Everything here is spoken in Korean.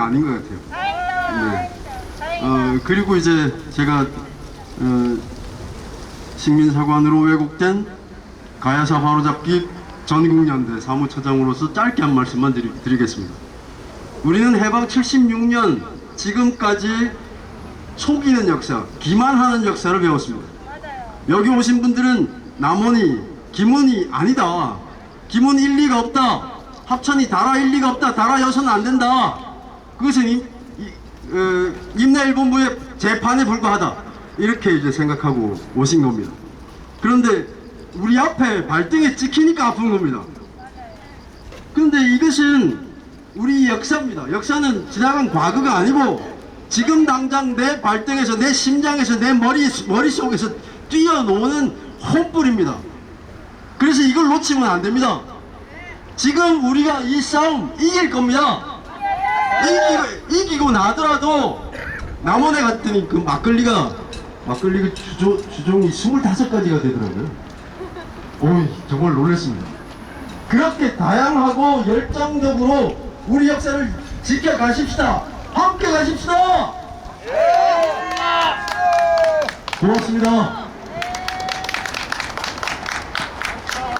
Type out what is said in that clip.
아닌 것 같아요. 네. 어, 그리고 이제 제가 어, 식민사관으로 왜곡된 가야사 바로잡기 전국연대 사무처장으로서 짧게 한 말씀만 드리, 드리겠습니다. 우리는 해방 76년 지금까지 속이는 역사, 기만하는 역사를 배웠습니다. 여기 오신 분들은 남원이, 김원이 아니다. 김원 일리가 없다. 합천이 달아 일리가 없다. 달아 여서는 안 된다. 그것은 임, 이, 어, 임내일본부의 재판에 불과하다. 이렇게 이제 생각하고 오신 겁니다. 그런데 우리 앞에 발등에 찍히니까 아픈 겁니다. 그런데 이것은 우리 역사입니다. 역사는 지나간 과거가 아니고 지금 당장 내 발등에서 내 심장에서 내 머리 머릿속에서 뛰어노는 혼불입니다. 그래서 이걸 놓치면 안 됩니다. 지금 우리가 이 싸움 이길 겁니다. 이기고, 이기고 나더라도 남원에 갔더니 그 막걸리가 막걸리가 주조, 주종이 25가지가 되더라고요. 오 정말 놀랐습니다. 그렇게 다양하고 열정적으로 우리 역사를 지켜가십시다. 함께 가십시다. 고맙습니다.